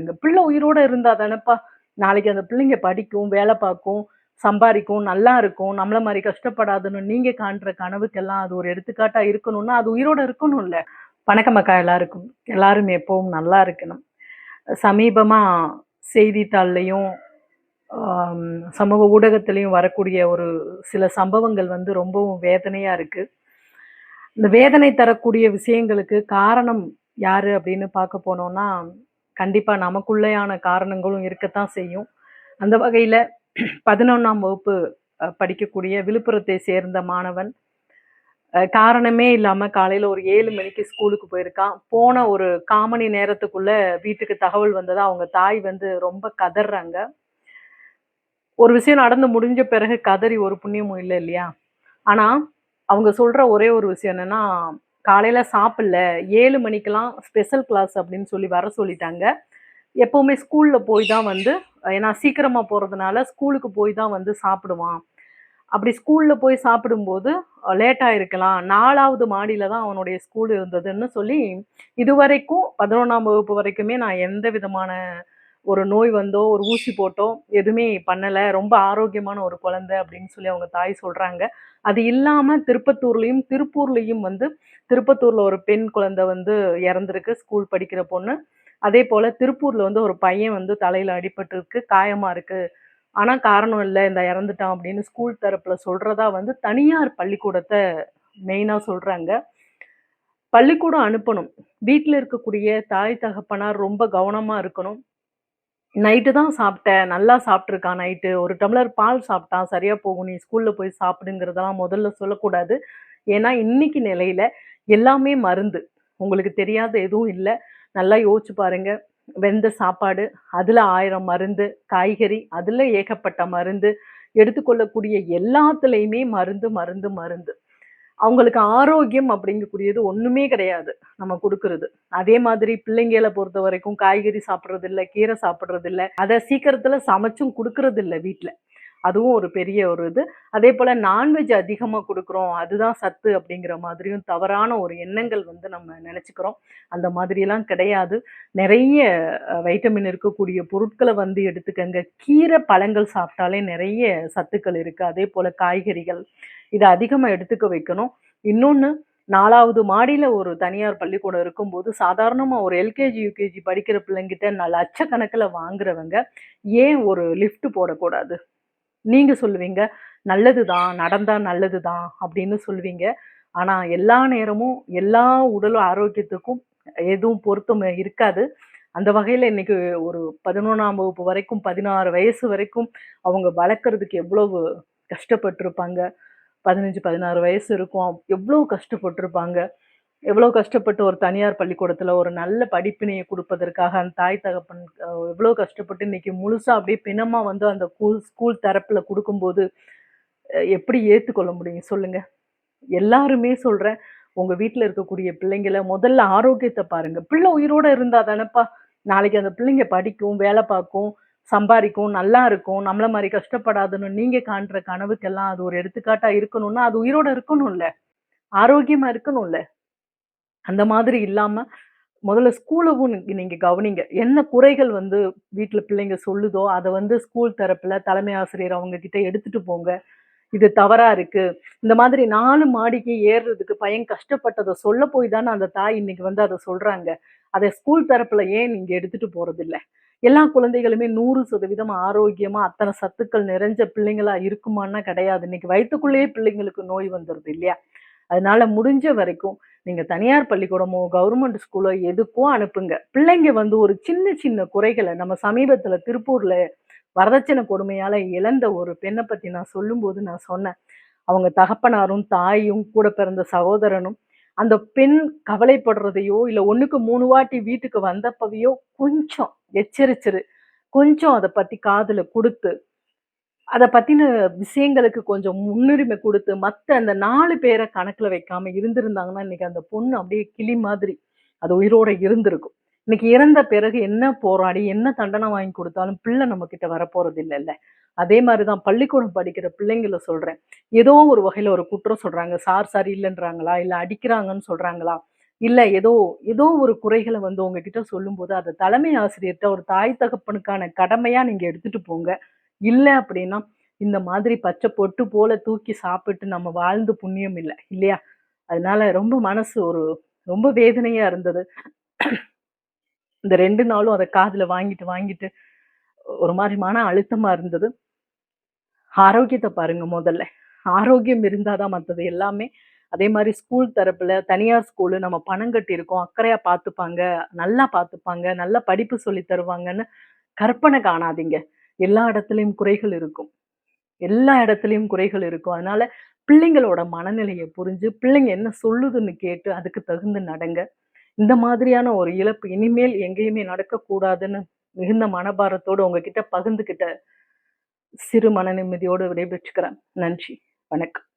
எங்க பிள்ளை உயிரோட இருந்தா தானேப்பா? நாளைக்கு அந்த பிள்ளைங்க படிக்கும் வேலை பார்க்கும் சம்பாதிக்கும் நல்லா இருக்கும் நம்மள மாதிரி கஷ்டப்படாதுன்னு நீங்க காண்ற கனவுக்கெல்லாம் அது ஒரு எடுத்துக்காட்டா இருக்கணும்னா அது உயிரோட இருக்கணும் இல்லை அக்கா எல்லாருக்கும். எல்லாரும் எப்பவும் நல்லா இருக்கணும். சமீபமா செய்தித்தாள்லையும் சமூக ஊடகத்திலையும் வரக்கூடிய ஒரு சில சம்பவங்கள் வந்து ரொம்பவும் வேதனையா இருக்கு. இந்த வேதனை தரக்கூடிய விஷயங்களுக்கு காரணம் யாரு அப்படின்னு பார்க்க போனோம்னா கண்டிப்பாக நமக்குள்ளேயான காரணங்களும் இருக்கத்தான் செய்யும். அந்த வகையில் பதினொன்றாம் வகுப்பு படிக்கக்கூடிய விழுப்புரத்தை சேர்ந்த மாணவன் காரணமே இல்லாமல் காலையில் ஒரு ஏழு மணிக்கு ஸ்கூலுக்கு போயிருக்கான். போன ஒரு காமணி நேரத்துக்குள்ளே வீட்டுக்கு தகவல் வந்ததா. அவங்க தாய் வந்து ரொம்ப கதறாங்க ஒரு விஷயம் நடந்து முடிஞ்ச பிறகு கதறி ஒரு புண்ணியமும் இல்லை இல்லையா? ஆனால் அவங்க சொல்கிற ஒரே ஒரு விஷயம் என்னென்னா காலையில் சாப்பிடல. ஏழு மணிக்கெலாம் ஸ்பெஷல் கிளாஸ் அப்படின்னு சொல்லி வர சொல்லிட்டாங்க. எப்போவுமே ஸ்கூலில் போய் தான் வந்து ஏன்னா சீக்கிரமாக போகிறதுனால ஸ்கூலுக்கு போய் தான் வந்து சாப்பிடுவான். அப்படி ஸ்கூலில் போய் சாப்பிடும்போது லேட்டாக இருக்கலாம். நாலாவது மாடியில் தான் அவனுடைய ஸ்கூல் இருந்ததுன்னு சொல்லி இதுவரைக்கும் பதினொன்றாம் வகுப்பு வரைக்குமே நான் எந்த விதமான ஒரு நோய் வந்தோ ஒரு ஊசி போட்டோ எதுவுமே பண்ணலை. ரொம்ப ஆரோக்கியமான ஒரு குழந்தை அப்படின்னு சொல்லி அவங்க தாய் சொல்கிறாங்க அது இல்லாமல் திருப்பத்தூர்லேயும் திருப்பூர்லேயும் வந்து திருப்பத்தூரில் ஒரு பெண் குழந்தை வந்து இறந்துருக்கு ஸ்கூல் படிக்கிற பொண்ணு. அதே போல் திருப்பூரில் வந்து ஒரு பையன் வந்து தலையில் அடிபட்டுருக்கு காயமாக இருக்குது ஆனால் காரணம் இல்லை இந்த இறந்துட்டான் அப்படின்னு ஸ்கூல் தரப்பில் சொல்கிறதா வந்து தனியார் பள்ளிக்கூடத்தை மெயினாக சொல்கிறாங்க பள்ளிக்கூடம் அனுப்பணும். வீட்டில் இருக்கக்கூடிய தாய் தகப்பனார் ரொம்ப கவனமாக இருக்கணும். நைட்டு தான் சாப்பிட்டேன் நல்லா சாப்பிட்ருக்கான் நைட்டு ஒரு டம்ளர் பால் சாப்பிட்டான் சரியாக போகும். நீ ஸ்கூலில் போய் சாப்பிடுங்கிறதெல்லாம் முதல்ல சொல்லக்கூடாது. ஏன்னா இன்னைக்கு நிலையில் எல்லாமே மருந்து. உங்களுக்கு தெரியாத எதுவும் இல்லை. நல்லா யோசிச்சு பாருங்க. வெந்த சாப்பாடு அதில் ஆயிரம் மருந்து காய்கறி அதில் ஏகப்பட்ட மருந்து. எடுத்துக்கொள்ளக்கூடிய எல்லாத்துலேயுமே மருந்து மருந்து மருந்து. அவங்களுக்கு ஆரோக்கியம் அப்படிங்கக்கூடியது ஒண்ணுமே கிடையாது நம்ம கொடுக்கறது. அதே மாதிரி பிள்ளைங்களை பொறுத்த வரைக்கும் காய்கறி சாப்பிட்றது இல்ல கீரை சாப்பிட்றது இல்ல அதை சீக்கிரத்துல சமைச்சும் கொடுக்கறது இல்ல அதுவும் ஒரு பெரிய ஒரு இது. அதே போல் நான்வெஜ் அதிகமாக கொடுக்குறோம் அதுதான் சத்து அப்படிங்கிற மாதிரியும் தவறான ஒரு எண்ணங்கள் வந்து நம்ம நினச்சிக்கிறோம். அந்த மாதிரியெல்லாம் கிடையாது. நிறைய வைட்டமின் இருக்கக்கூடிய பொருட்களை வந்து எடுத்துக்கங்க. கீரை பழங்கள் சாப்பிட்டாலே நிறைய சத்துக்கள் இருக்குது அதே போல் காய்கறிகள் இதை அதிகமாக எடுத்துக்க வைக்கணும். இன்னொன்று நாலாவது மாடியில் ஒரு தனியார் பள்ளிக்கூடம் இருக்கும்போது சாதாரணமாக ஒரு எல்கேஜி யூகேஜி படிக்கிற பிள்ளைங்கிட்ட நான் லட்சக்கணக்கில் வாங்குறவங்க ஏன் ஒரு லிஃப்ட் போடக்கூடாது? நீங்கள் சொல்லுவீங்க நல்லது தான் நடந்தால் நல்லது தான் அப்படின்னு சொல்லுவீங்க. ஆனால் எல்லா நேரமும் எல்லா உடல் ஆரோக்கியத்துக்கும் எதுவும் பொருத்தம் இருக்காது. அந்த வகையில் இன்றைக்கி ஒரு பதினொன்றாம் வகுப்பு வரைக்கும் பதினாறு வயசு வரைக்கும் அவங்க வளர்க்குறதுக்கு எவ்வளவு கஷ்டப்பட்டிருப்பாங்க. பதினஞ்சு பதினாறு வயசு இருக்கும். எவ்வளோ கஷ்டப்பட்டிருப்பாங்க. எவ்வளோ கஷ்டப்பட்டு ஒரு தனியார் பள்ளிக்கூடத்தில் ஒரு நல்ல படிப்பினையை கொடுப்பதற்காக அந்த தாய் தகப்பன் எவ்வளோ கஷ்டப்பட்டு இன்னைக்கு முழுசாக அப்படியே பிணமாக வந்து அந்த ஸ்கூல் ஸ்கூல் தரப்பில் கொடுக்கும்போது எப்படி ஏற்றுக்கொள்ள முடியும்? சொல்லுங்கள் எல்லாருமே சொல்கிறேன் உங்கள் வீட்டில் இருக்கக்கூடிய பிள்ளைங்களை முதல்ல ஆரோக்கியத்தை பாருங்கள் பிள்ளை உயிரோடு இருந்தால் தானேப்பா. நாளைக்கு அந்த பிள்ளைங்க படிக்கும் வேலை பார்க்கும் சம்பாதிக்கும் நல்லா இருக்கும். நம்மளை மாதிரி கஷ்டப்படாதுன்னு நீங்கள் காண்ற கனவுக்கெல்லாம் அது ஒரு எடுத்துக்காட்டாக இருக்கணும்னா அது உயிரோட இருக்கணும்ல. ஆரோக்கியமாக இருக்கணும்ல. அந்த மாதிரி இல்லாமல் முதல்ல ஸ்கூலவும் நீங்கள் கவனிங்க. என்ன குறைகள் வந்து வீட்டில் பிள்ளைங்க சொல்லுதோ அதை வந்து ஸ்கூல் தரப்பில் தலைமை ஆசிரியர் அவங்க கிட்ட எடுத்துட்டு போங்க. இது தவறாக இருக்குது இந்த மாதிரி நாலு மாடிக்கு ஏறுறதுக்கு பையன் கஷ்டப்பட்டதை சொல்ல போய் தானே அந்த தாய் இன்னைக்கு வந்து அதை சொல்கிறாங்க அதை ஸ்கூல் தரப்பில் ஏன் நீங்கள் எடுத்துகிட்டு போகிறதில்ல எல்லா குழந்தைகளுமே நூறு சதவீதம் ஆரோக்கியமாக அத்தனை சத்துக்கள் நிறைஞ்ச பிள்ளைங்களா இருக்குமான்னா கிடையாது. இன்னைக்கு வயிற்றுக்குள்ளேயே பிள்ளைங்களுக்கு நோய் வந்துடுது இல்லையா? அதனால முடிஞ்ச வரைக்கும் நீங்க தனியார் பள்ளிக்கூடமோ கவர்மெண்ட் ஸ்கூலோ எதுக்கும் அனுப்புங்க. பிள்ளைங்க வந்து ஒரு சின்ன சின்ன குறைகளை நம்ம சமீபத்துல திருப்பூர்ல வரதட்சணை கொடுமையால இழந்த ஒரு பெண்ணை பத்தி நான் சொல்லும்போது நான் சொன்னேன். அவங்க தகப்பனாரும் தாயும் கூட பிறந்த சகோதரனும் அந்த பெண் கவலைப்படுறதையோ இல்லை ஒண்ணுக்கு மூணு வாட்டி வீட்டுக்கு வந்தப்பவையோ கொஞ்சம் எச்சரிச்சிரு. கொஞ்சம் அதை பத்தி காதுல கொடுத்து அதை பற்றின விஷயங்களுக்கு கொஞ்சம் முன்னுரிமை கொடுத்து மற்ற அந்த நாலு பேரை கணக்கில் வைக்காம இருந்திருந்தாங்கன்னா இன்னைக்கு அந்த பொண்ணு அப்படியே கிளி மாதிரி அது உயிரோட இருந்திருக்கும். இன்னைக்கு இறந்த பிறகு என்ன போராடி என்ன தண்டனை வாங்கி கொடுத்தாலும் பிள்ளை நம்ம கிட்ட வரப்போறது இல்லைல்ல. அதே மாதிரி தான் பள்ளிக்கூடம் படிக்கிற பிள்ளைங்களை சொல்றேன். ஏதோ ஒரு வகையில ஒரு குற்றம் சொல்றாங்க. சார் சரியில்லைன்றாங்களா இல்லை அடிக்கிறாங்கன்னு சொல்றாங்களா? இல்லை ஏதோ ஏதோ ஒரு குறைகளை வந்து உங்ககிட்ட சொல்லும்போது அதை தலைமை ஆசிரியர்கிட்ட ஒரு தாய் தகப்பனுக்கான கடமையா நீங்க எடுத்துட்டு போங்க. இல்லை அப்படின்னா இந்த மாதிரி பச்சை பொட்டு போல தூக்கி சாப்பிட்டு நம்ம வாழ்ந்து புண்ணியம் இல்லை இல்லையா? அதனால ரொம்ப மனசு ஒரு ரொம்ப வேதனையா இருந்தது. இந்த ரெண்டு நாளும் அதை காதில் வாங்கிட்டு வாங்கிட்டு ஒரு மாதிரி மன அழுத்தமா இருந்தது. ஆரோக்கியத்தை பாருங்க முதல்ல. ஆரோக்கியம் இருந்தாதான் மற்றது எல்லாமே. அதே மாதிரி ஸ்கூல் தரப்புல தனியார் ஸ்கூலு நம்ம பணம் கட்டி இருக்கோம் அக்கறையா பார்த்துப்பாங்க நல்லா பார்த்துப்பாங்க நல்லா படிப்பு சொல்லி தருவாங்கன்னு கற்பனை காணாதீங்க. எல்லா இடத்துலையும் குறைகள் இருக்கும். எல்லா இடத்துலையும் குறைகள் இருக்கும். அதனால பிள்ளைங்களோட மனநிலையை புரிஞ்சு பிள்ளைங்க என்ன சொல்லுதுன்னு கேட்டு அதுக்கு தகுந்து நடங்க. இந்த மாதிரியான ஒரு இழப்பு இனிமேல் எங்கேயுமே நடக்கக்கூடாதுன்னு மிகுந்த மனபாரத்தோடு உங்ககிட்ட பகிர்ந்துக்கிட்ட சிறு மன நிம்மதியோடு விடைபெற்றுக்கிறேன். நன்றி. வணக்கம்.